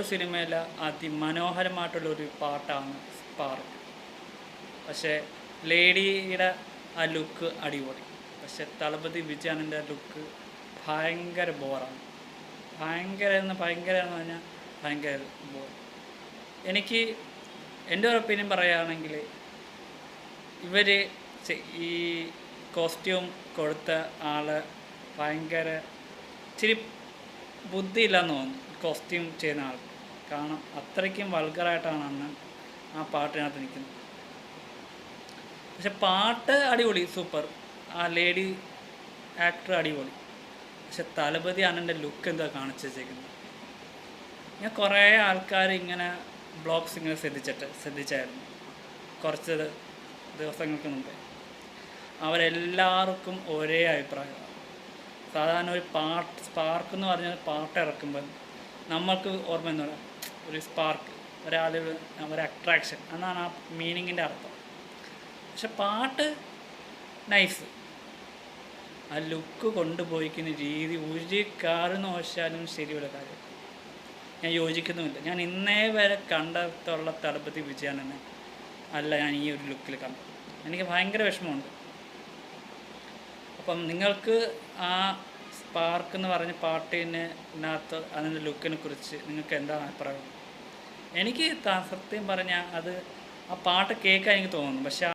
സിനിമയിലെ അതിമനോഹരമായിട്ടുള്ള ഒരു പാട്ടാണ് സ്പാർക്ക് പക്ഷേ ലേഡിയുടെ ആ ലുക്ക് അടിപൊളി. പക്ഷേ തളപതി വിജയാനന്റെ ലുക്ക് ഭയങ്കര ബോറാണ്. ഭയങ്കര എന്ന് ഭയങ്കര എന്ന് പറഞ്ഞാൽ ഭയങ്കര ബോർ. എനിക്ക് എന്റെ ഒരു ഒപ്പീനിയൻ പറയുകയാണെങ്കിൽ ഇവർ ഈ കോസ്റ്റ്യൂം കൊടുത്ത ആൾ ഭയങ്കര ഇച്ചിരി ബുദ്ധിയില്ലെന്ന് തോന്നുന്നു. കോസ്റ്റ്യൂം ചെയ്യുന്ന ആൾ. കാരണം അത്രയ്ക്കും വൾഗറായിട്ടാണ് അന്ന് ആ പാട്ടിനകത്ത് നിൽക്കുന്നത്. പക്ഷെ പാട്ട് അടിപൊളി സൂപ്പർ ആ ലേഡി ആക്ടർ അടിപൊളി. പക്ഷെ തലപതി അണ്ണന്റെ ലുക്ക് എന്താ കാണിച്ചു വെച്ചേക്കുന്നത്? ഞാൻ കുറേ ആൾക്കാർ ഇങ്ങനെ ബ്ലോഗ്സ് ഇങ്ങനെ ശ്രദ്ധിച്ചിട്ട് ശ്രദ്ധിച്ചായിരുന്നു. കുറച്ച് ദിവസങ്ങൾക്ക് മുമ്പേ. അവരെല്ലാവർക്കും ഒരേ അഭിപ്രായമാണ്. സാധാരണ ഒരു പാട്ട് സ്പാർക്ക് എന്ന് പറഞ്ഞാൽ പാട്ട് ഇറക്കുമ്പോൾ നമ്മൾക്ക് ഓർമ്മ എന്ന് പറയാം? ഒരു സ്പാർക്ക് ഒരാൾ ഒരു അട്രാക്ഷൻ എന്നാണ് ആ മീനിങ്ങിന്റെ അർത്ഥം. പക്ഷെ പാട്ട് നൈസ് ആ ലുക്ക് കൊണ്ടുപോയിക്കുന്ന രീതി ഒരു കാര്യം നോശാലും ശരിയുള്ള കാര്യം. ഞാൻ യോജിക്കുന്നുമില്ല. ഞാൻ ഇന്നേ വരെ കണ്ടിട്ടുള്ള തളപതി വിജയൻ തന്നെ അല്ല ഞാൻ ഈ ഒരു ലുക്കിൽ കണ്ടത്. എനിക്ക് ഭയങ്കര വിഷമമുണ്ട്. അപ്പം നിങ്ങൾക്ക് ആ സ്പാർക്ക് എന്ന് പറഞ്ഞ പാട്ടിന് ഇതിനകത്ത് അതിന്റെ ലുക്കിനെ കുറിച്ച് നിങ്ങൾക്ക് എന്താണ് അഭിപ്രായം? എനിക്ക് സത്യം പറഞ്ഞാൽ അത് ആ പാട്ട് കേൾക്കാൻ എനിക്ക് തോന്നുന്നു. പക്ഷെ